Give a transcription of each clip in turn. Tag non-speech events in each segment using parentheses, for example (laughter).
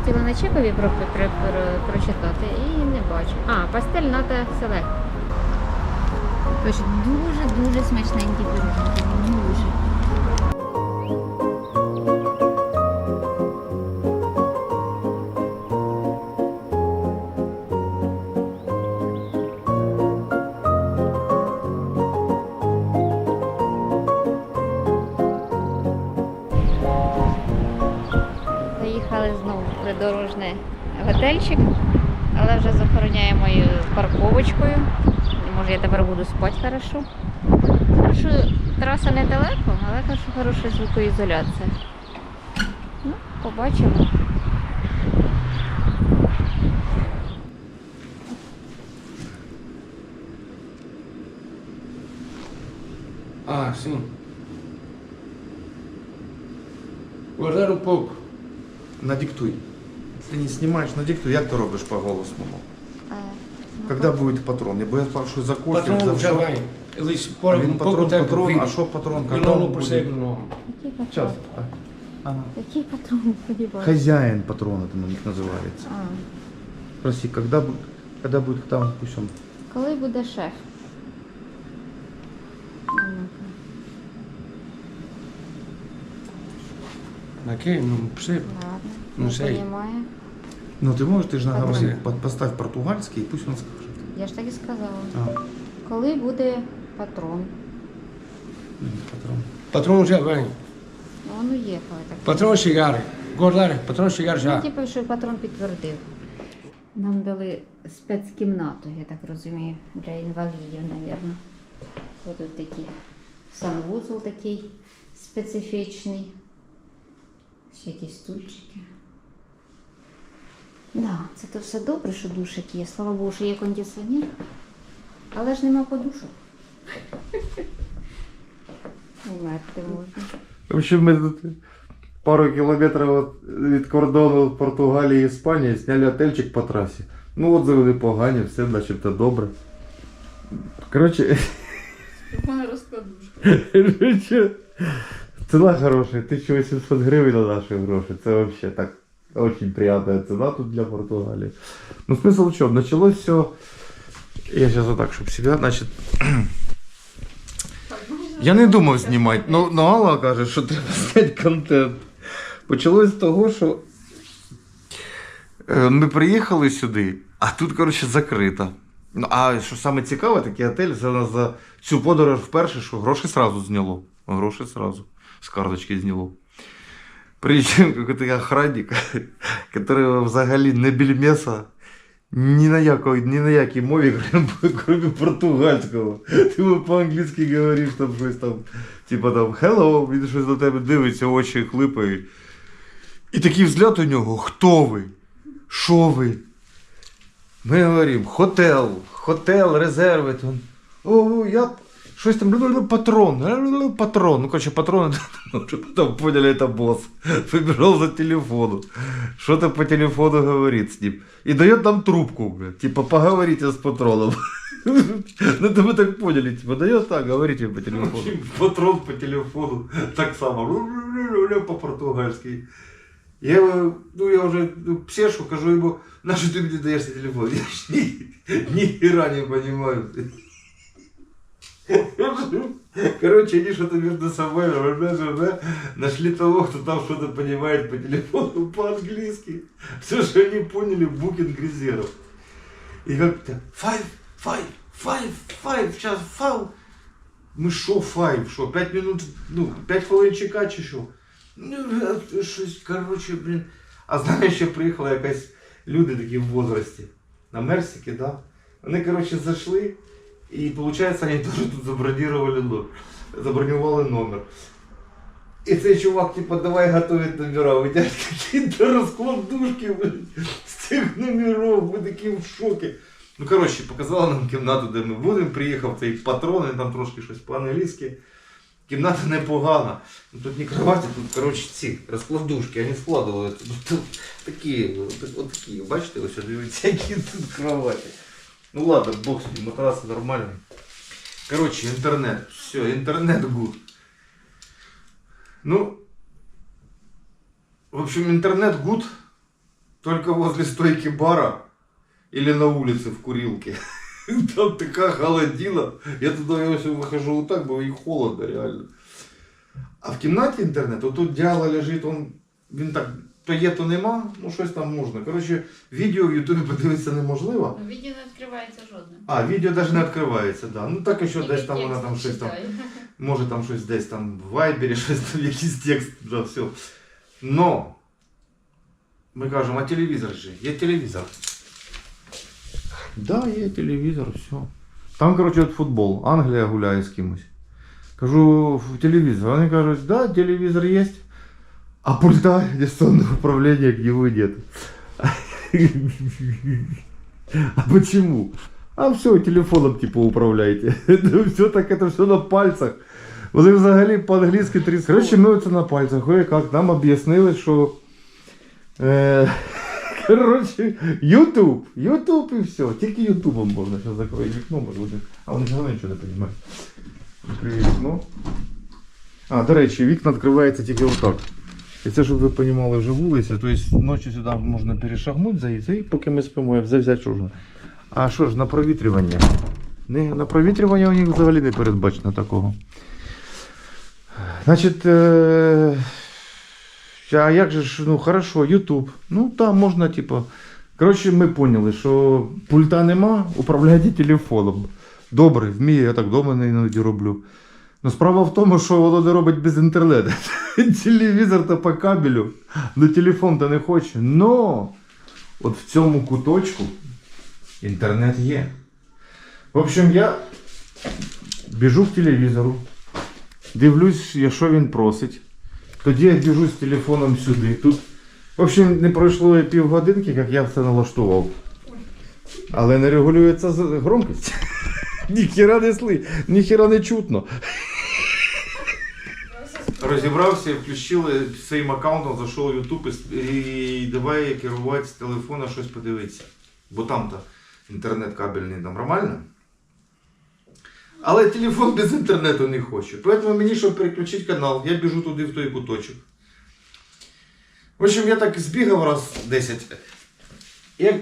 хотіла на чекові про, про, про, прочитати і не бачу. А, пастель ната селект. Тож дуже-дуже смачненькі пиріжки. Дуже. Заїхали знову придорожний готельчик, але вже захороняє мою парковочкою. Може я тепер буду спати хорошо. Хорошо, траса недалеко, але кажу, хороша звукоізоляція. Ну, побачимо. Ah, sim. Guardar um pouco. Надиктуй. Ты не снимаешь, надиктуй. Як ти робиш по голосному? Когда будет патрон? Я бо я спрашиваю за кофе, Patrão за vem. А foram Він патрон, патрон, а що патрон? Когда он буде? Який патрон? Час. Ага. Який патрон? Хозяин патрона там у них называется. А, Спроси, когда, бу- когда будет, когда он, пусть он. коли буде шеф? Aqui, não percebo. Ладно. Ну, не сей. понімає. Ну ты можешь, ты же Патрон. наговорил, Под- поставь португальский, и пусть он скажет. Я ж так і сказала. А, Коли буде патрон? патрон. Patrão já vem. Ну, їхало так. Chegar. Guardar, patrão a chegar Ну, типу, що патрон підтвердив. Нам дали спецкімнату, я так розумію, для інвалідів, мабуть. Ось тут такий санвузол такий специфічний. Ще якісь стульчики. Да, це то все добре, що душик є. Слава Богу, що є кондиціонер. Але ж нема подушок. Умерти можна. В общем, мы тут пару километров от- від кордону Португалії і Іспанії зняли отельчик по трасі. Ну от погані, все начебто добре. Коротше, мене розкладушка. (laughs) коротше, ціна хороша, 1800 гривень на наші гроші. Це вообще так очень приятная ціна тут для Португалії. Ну смысл в чем? Началось все. Я сейчас вот так, чтобы себя, значит. (clears throat) Я не думав знімати, ну, ну Алла каже, що треба зняти контент. Почалось з того, що е, ми приїхали сюди, а тут, коротше, закрито. Ну, а що саме цікаве, такий готель за, нас за цю подорож вперше, що гроші сразу зняло. Гроші сразу з карточки зняло. Причому якийсь охранник, (laughs) який взагалі не більмеса ні на якої, ні на якій мові, крім, португальського. Ти по-англійськи говориш там щось там, типа там hello, він щось до тебе дивиться, очі хлипають. І такий взгляд у нього, хто ви? Що ви? Ми говоримо, хотел, хотел, резерви. О, я щось там, «Лю-лю-лю, патрон, «Лю-лю-лю, патрон. Ну, короче, патроны, (laughs) уже потом поняли, это босс. (laughs) Побежал за телефону. Что-то по телефону говорит с ним. И дает нам трубку, бля. Типа, поговорите с патроном. (laughs) Ну, это мы так поняли, типа, дает так, говорите по телефону. Патрон по телефону, так само, по-португальски. Я, ну, я уже ну, псешу, кажу ему, на что ты мне даешь телефон? Я ни, ни хера не понимаю. Короче, они что-то между собой нашли того, кто там что-то понимает по телефону по-английски. Все, что они поняли, букинг резерв. И как-то five, five, five, five, сейчас фау. Ми що файв, що, 5 минут, ну, 5 хвилин чекати що? Ну, щось, коротше, блін. А знаєш, ще приїхала якась люди такі в возрасті. На Мерсіки, да? Вони, коротше, зайшли, і, виходить, вони теж тут забронювали, ну, забронювали номер. І цей чувак, типа, давай готовить номера, витягнуть какие-то розкладушки, блін, з цих номеров, ми такі в шокі. Ну, коротше, показала нам кімнату, де ми будемо. Приїхав цей патрон, і там трошки щось по-англійськи. Кімната непогана. Ну, тут не кровати, тут, коротше, ці розкладушки, вони складували. Тут, тут такі, от такі, бачите, ось дивіться, які тут кровати. Ну ладно, бог з ним, матрас нормальний. Коротше, інтернет. Все, інтернет гуд. Ну, В общем, интернет гуд только возле стойки бара или на улице в курилке. (laughs) Там такая холодина. Я туда я ось выхожу вот так, бо і холодно реально. А в кімнаті інтернет, отут дяло лежить, он, він так, то є, то нема, ну щось там можна. Коротше, відео в Ютубі подивитися неможливо. Ну, Відео не відкривається жодне. А, відео навіть не відкривається, да. Ну так і що Тільки десь там вона текст там щось там. читаю. (laughs) Може там щось десь там в Вайбері, (laughs) щось там, якийсь текст, да, все. Но ми кажемо, а телевізор же, є телевізор. Да, є телевізор, все. Там, коротше, от футбол. Англія гуляє з кимось. Кажу, в телевізор. Вони кажуть, да, телевізор є. А пульта дистанционного управления к нему нет. А почему? А все, телефоном типа управляйте. (laughs) Все так, это все на пальцах. Вони взагалі по-англійськи тріс. Коротше, ми це на пальцях. Ой, як нам об'яснили, що. Е, (laughs) коротше, Ютуб. Ютуб і все. Тільки Ютубом можна. Зараз закрою вікно, може буде. А вони взагалі нічого не розуміють. Відкрию вікно. А, до речі, вікна відкриваються тільки отак. І це, щоб ви розуміли, вже вулиця. Тобто ночі сюди можна перешагнути, зайти, і поки ми спимо, я взяти що. А що ж, на провітрювання? Не, на провітрювання у них взагалі не передбачено такого. Значить, е... а як же ж, ну хорошо, Ютуб. Ну там можна, типу. Коротше, ми поняли, що пульта нема, управляйте телефоном. Добре, вмію, я так вдома іноді роблю. Ну, справа в тому, що воно не робить без інтернету. (laughs) Телевізор то по кабелю, ну телефон то не хоче. Но от в цьому куточку інтернет є. В общем, я біжу к телевізору, дивлюсь, що він просить. Тоді я біжу з телефоном сюди. Тут, в общем, не пройшло півгодинки, як я все налаштував. Але не регулюється громкість. (laughs) Ніхіра не сли, ніхіра не чутно. Розібрався, включили своїм аккаунтом, зайшов в YouTube і, давай керувати з телефона щось подивитися. Бо там-то інтернет кабельний там нормально. Але телефон без інтернету не хоче. Поэтому мені, щоб переключити канал, я біжу туди в той куточок. В общем, я так збігав раз 10. Як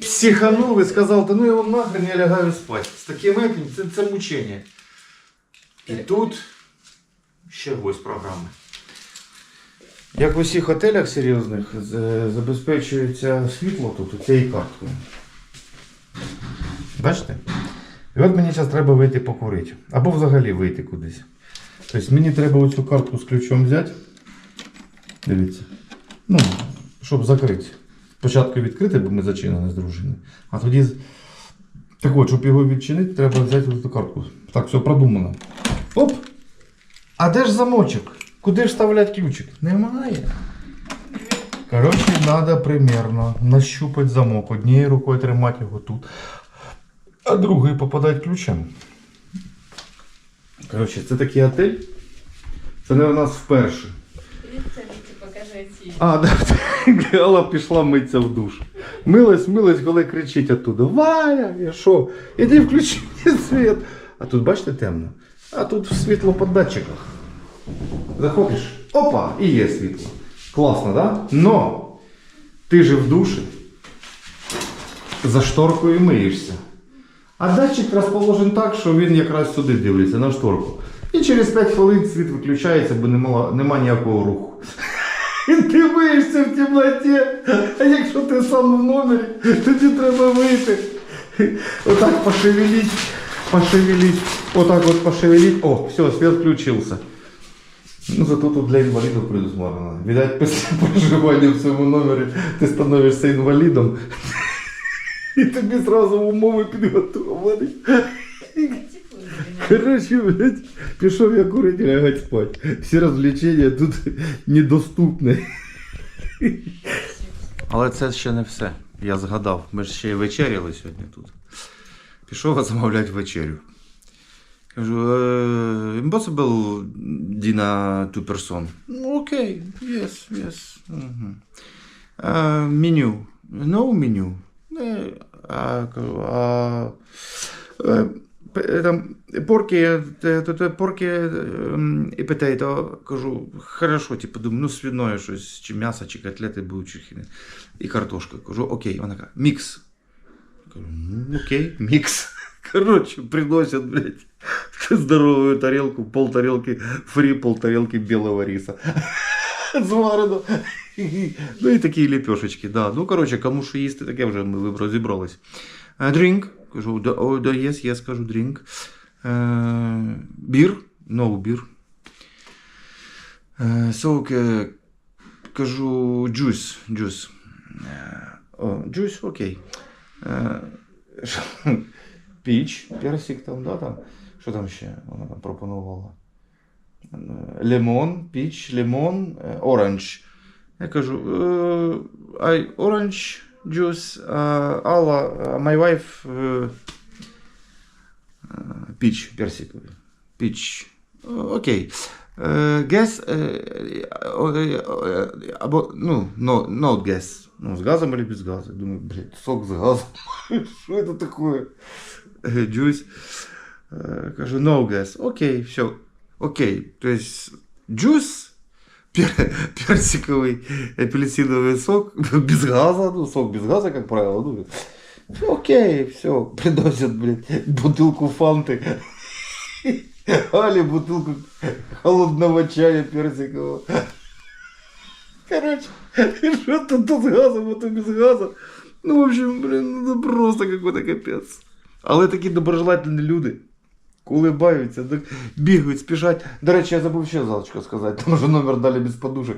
психанув і сказав, та ну його нахрен я лягаю спати. З таким етим це, це мучення. І тут ще гость програми. Як в усіх готелях серйозних забезпечується світло тут цією карткою. Бачите? І от мені зараз треба вийти покурити. Або взагалі вийти кудись. Тобто мені треба оцю картку з ключом взяти. Дивіться. Ну, щоб закрити. Спочатку відкрити, бо ми зачинені з дружиною. А тоді. Так от, щоб його відчинити, треба взяти цю картку. Так, все продумано. Оп! А де ж замочок? Куди ж вставляти ключик? Немає. Коротше, треба примерно нащупати замок. Однією рукою тримати його тут, а другою попадати ключем. Коротше, це такий отель. Це не у нас вперше. А, (laughs) да. Гала пішла митися в душ. Милась, милась, коли кричить оттуда. Валя, я що? Іди включи світ. А тут, бачите, темно. А тут світло по датчиках. Заходиш. Опа! І є світло. Класно, да? Но ти же в душі. За шторкою миєшся. А датчик розположений так, що він якраз сюди дивиться, на шторку. І через 5 хвилин світ виключається, бо нема, нема ніякого руху. (laughs) І ти миєшся в темноті. А якщо ти сам в номері, тоді треба вийти. Отак пошевеліть, пошевеліть, отак от пошевеліть. О, все, світ включився. Ну, зато тут для інвалідів предусмотрено. Видать, після (laughs) проживання в цьому номері ти становишся інвалідом. І (laughs) тобі зразу умови підготовлені. Короче, блядь, пішов я курити лягать спать. Всі розвлечення тут (laughs) недоступні. Але це ще не все. Я згадав. Ми ж ще й вечеряли сьогодні тут. Пішов замовляти вечерю. Кажу, е, impossible dinner two person. Ну, окей, yes, yes. Меню. No menu. Е, а, кажу, а, е, там, порки, порки і potato, кажу, хорошо, типу, думаю, ну свиное щось, чи м'ясо, чи котлети будуть, чи хіни. І картошка. Кажу, окей. Вона каже, мікс. Кажу, ну окей, мікс. (laughs) Короче, приносят, блядь, здоровую тарелку, пол тарелки фри, пол тарелки белого риса. (laughs) Зварено. (laughs) Ну і такі ліпешечки, да. Ну, коротше, кому що їсти, таке вже ми розібрались. Дрінк. Кажу, да, о, да, yes, yes, кажу, дрінк. Е, Бір, no бір. Е, Сок, е, кажу, джус, джус. Е, О, джус, окей. Е, що? Піч, персик там, да, там. Що там ще вона там пропонувала? Е, Лимон, піч, лимон, е, оранж. Я кажу, е, I orange juice, е, Алла, е, my wife, е, е, піч, персиковий. Піч. Е, Окей. Е, Газ, е, е, е, е, або, ну, no, not gas. Ну, з газом или без газу? Думаю, блядь, сок з газом. (laughs) Що это такое? Е, Juice. Е, Кажу, no gas. Окей, все. Окей. То есть, juice, пер- персиковый, апельсиновый сок, (laughs) без газа, ну, сок без газа, как правило, ну, окей, все, приносят, блядь, бутылку фанты, (laughs) Али бутылку холодного чая персикового. Короче, (laughs) что-то то с газом, а то без газа. Ну, в общем, блин, ну просто какой-то капець. Але такі доброжелательні люди. Улибаються, бігають, спішать. До речі, я забув ще залочку сказати, тому що номер дали без подушок.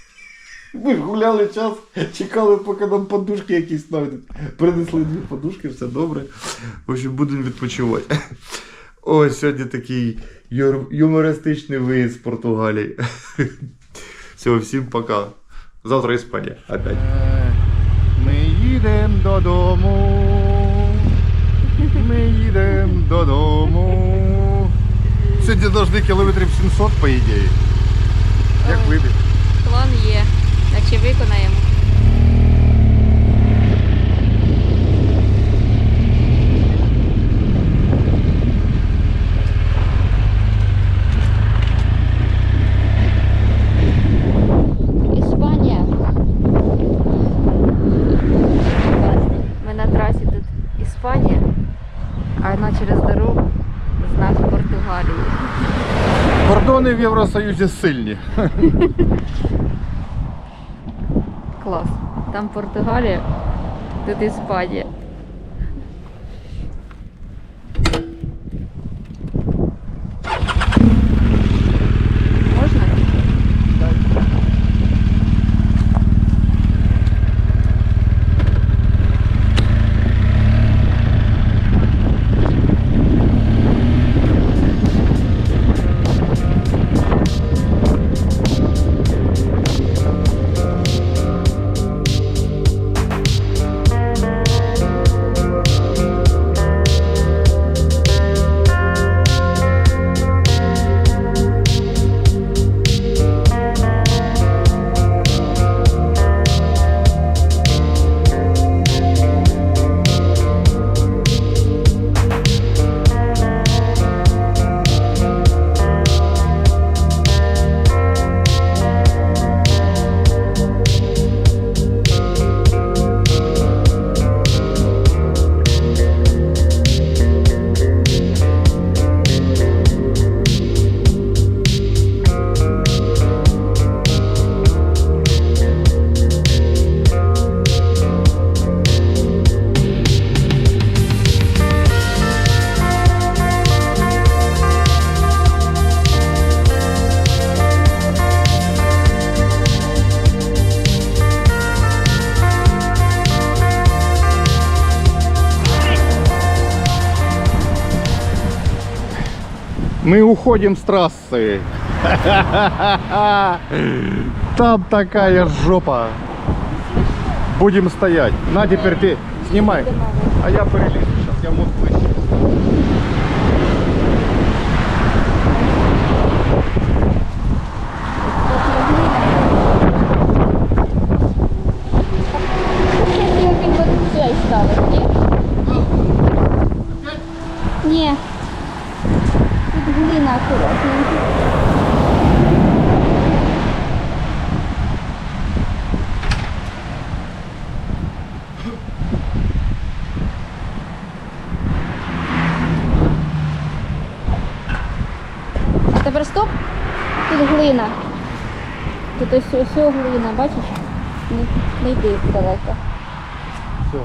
(laughs) Ми ж гуляли час, чекали, поки нам подушки якісь знайдуть. Принесли дві подушки, все добре. В общем, будемо відпочивати. (laughs) Ось сьогодні такий юмористичний виїзд з Португалії. Все, всім пока. Завтра Іспанія. Опять. Ми їдемо додому. Ми їдемо додому. Сьогодні должны кілометрів 700, по ідеї. Як вибіг. План є. Наче виконаємо. Іспанія. Ми на трасі тут Іспанія, а вона через дорогу знак Португалії. Кордони в Євросоюзі сильні. Клас. Там Португалія, тут Іспанія. Мы уходим с трассы. Там такая жопа. Будем стоять. На, теперь ты снимай. А я перелезу сейчас, я мог Стоп. Тут глина. Тут ось ось глина, бачиш? Не, не йди далеко. Все.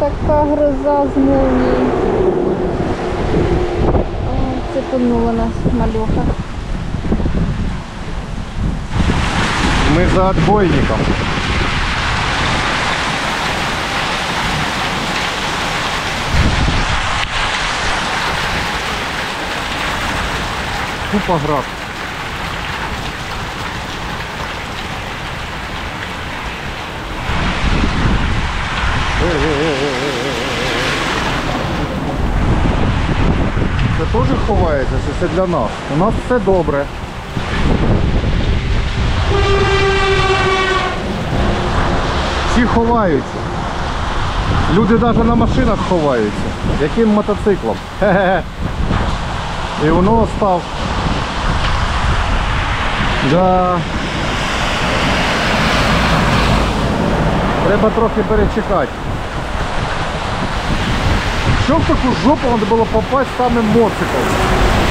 Така гроза з молнией. О, цепанула нас малюха. Мы за отбойником. Купа град. Це теж ховається, чи це для нас? У нас все добре. Всі ховаються. Люди навіть на машинах ховаються. Яким мотоциклом? (laughs) Хе-хе. І воно став. Да. Треба трохи перечекати. Що в таку жопу треба було попасть саме моциклом?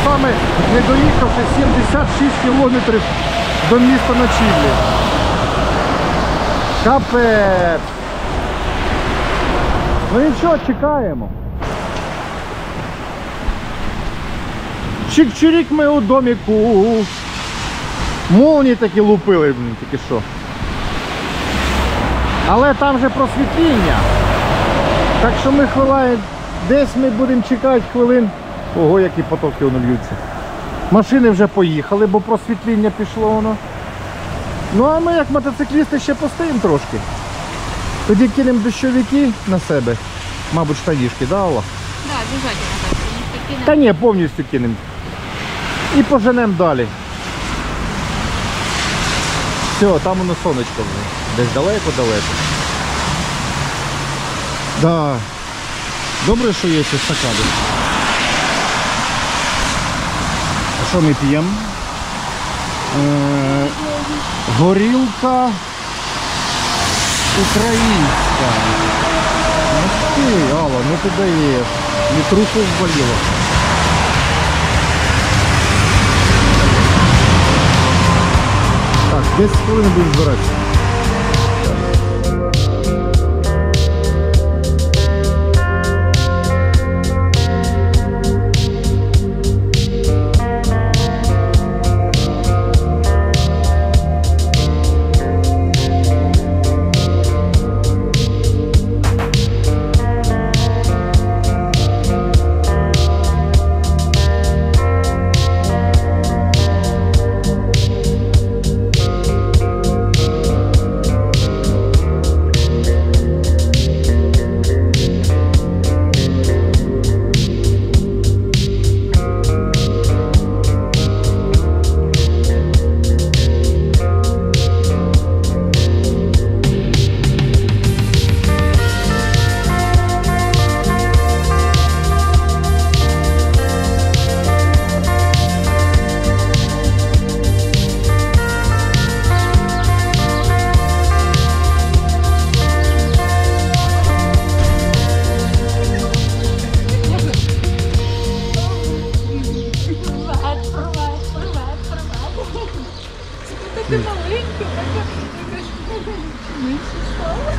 Саме не доїхавши 76 кілометрів до міста на Чіллі. Капець. Ну нічого, чекаємо. Чик-чирік ми у доміку. Молні такі лупили, блін, тільки що. Але там же просвітління. Так що ми хвилин, десь ми будемо чекати хвилин. Ого, які потоки воно льються. Машини вже поїхали, бо просвітління пішло воно. Ну а ми як мотоциклісти ще постоїмо трошки. Тоді кинемо дощовики на себе. Мабуть, штанішки, да, Алла? Да, такі Та ні, повністю кинемо. І поженемо далі. Все, там воно сонечко вже. Десь далеко-далеко. Да. Добре, що є ці стакани. А що ми п'ємо? Е, горілка українська. Ну ти, Алла, ну ти даєш. Літруху ввалила. Так, 10 хвилин будемо збиратися. Ти маленька, така, така ж менше стала.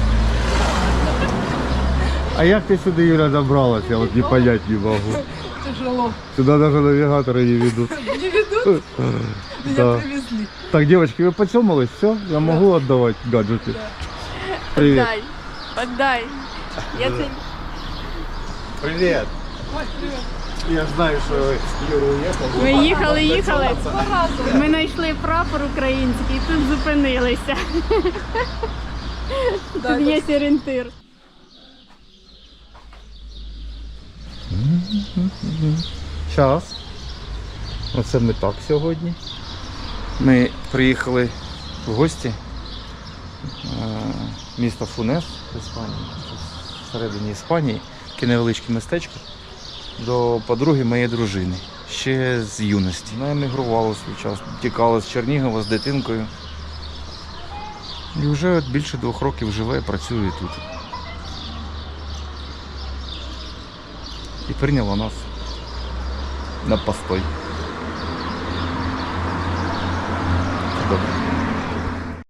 А як ти сюди, Юля, добралась? Я от не понять не могу. Тяжело. Сюда даже навигаторы не ведут. Не ведут, меня Да. привезли. Так, девочки, вы почумались? Все? Я могу отдавать гаджеты? Привет. Дай, отдай. Я тебе... Привет. Ой, привет. Я знаю, що Юра уїхав. Ми їхали, їхали. Ми знайшли прапор український і тут зупинилися. (laughs) Тут є орієнтир. Час. Оце ми так сьогодні. Ми приїхали в гості. е, Місто Фунес, Іспанії, всередині Іспанії, таке невеличке містечко, до подруги моєї дружини. ще з юності. Вона емігрувала свій час, тікала з Чернігова з дитинкою. І вже більше двох років живе працює тут. І прийняла нас на постой.